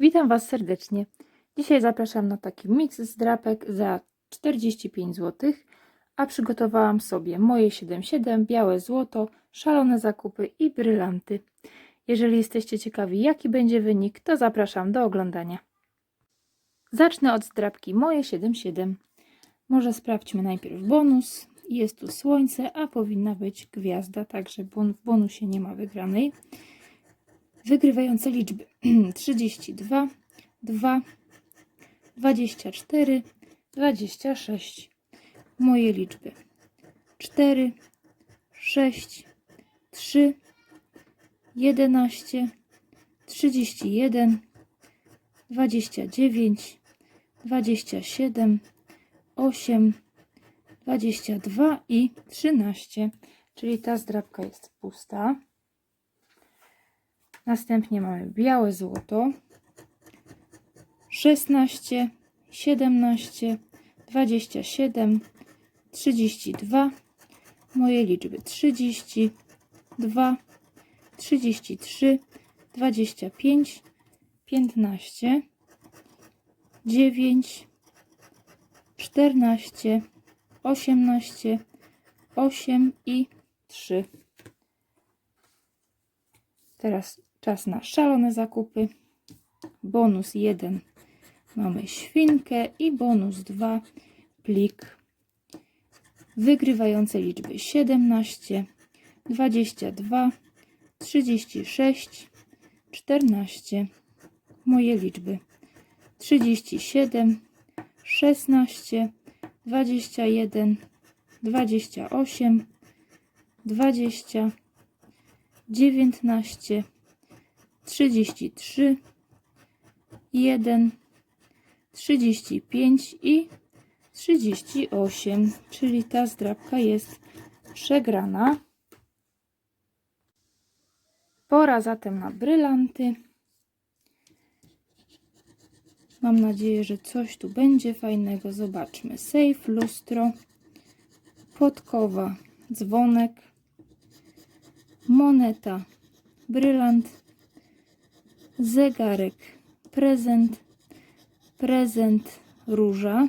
Witam Was serdecznie. Dzisiaj zapraszam na taki miks z drapek za 45 zł, a przygotowałam sobie moje 77, białe złoto, szalone zakupy i brylanty. Jeżeli jesteście ciekawi jaki będzie wynik, to zapraszam do oglądania. Zacznę od zdrapki moje 77. Może sprawdźmy najpierw bonus. Jest tu słońce, a powinna być gwiazda, także w bonusie nie ma wygranej. Wygrywające liczby 32, 2, 24, 26. Moje liczby 4, 6, 3, 11, 31, 29, 27, 8, 22 i 13. Czyli ta zdrabka jest pusta. Następnie mamy białe złoto. 16, 17, 27, 32. Moje liczby 30, 2, 33, 25, 15, 9, 14, 18, 8 i 3. Teraz czas na szalone zakupy. Bonus 1 mamy świnkę i bonus 2 plik. Wygrywające liczby 17, 22, 36, 14. Moje liczby 37, 16, 21, 28, 20, 19, 33, 1, 35 i 38, czyli ta zdrabka jest przegrana. Pora zatem na brylanty. Mam nadzieję, że coś tu będzie fajnego. Zobaczmy. Safe, lustro, podkowa, dzwonek, moneta, brylant, zegarek, prezent, prezent, róża,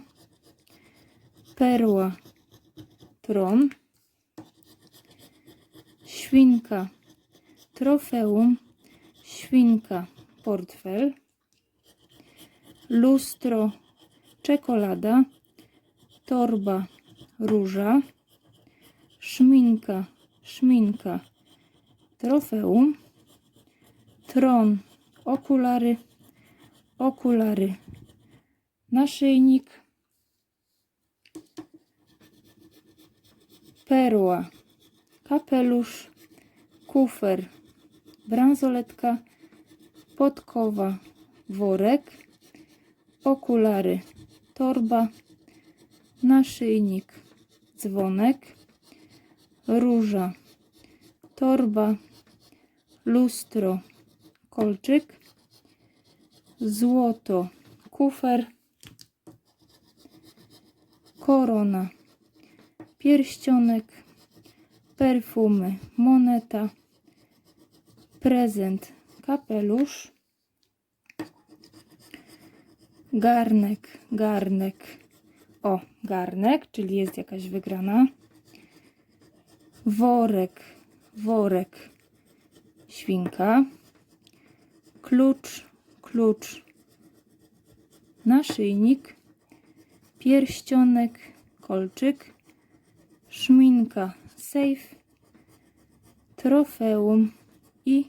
perła, tron, świnka, trofeum, świnka, portfel, lustro, czekolada, torba, róża, szminka, szminka, trofeum, tron, okulary, okulary, naszyjnik, perła, kapelusz, kufer, bransoletka, podkowa, worek, okulary, torba, naszyjnik, dzwonek, róża, torba, lustro, kolczyk, złoto, kufer, korona, pierścionek, perfumy, moneta, prezent, kapelusz, garnek, garnek, o, garnek, czyli jest jakaś wygrana, worek, worek, świnka, klucz, klucz, naszyjnik, pierścionek, kolczyk, szminka, safe, trofeum i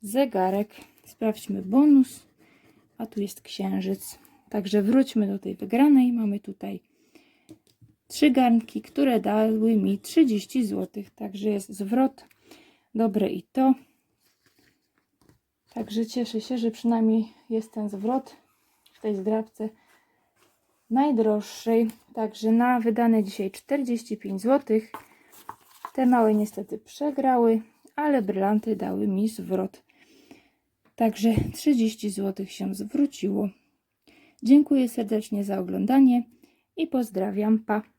zegarek. Sprawdźmy bonus, a tu jest księżyc. Także wróćmy do tej wygranej. Mamy tutaj trzy garnki, które dały mi 30 zł. Także jest zwrot. Dobre i to. Także cieszę się, że przynajmniej jest ten zwrot w tej zdrabce najdroższej. Także na wydane dzisiaj 45 zł. Te małe niestety przegrały, ale brylanty dały mi zwrot. Także 30 zł się zwróciło. Dziękuję serdecznie za oglądanie i pozdrawiam. Pa!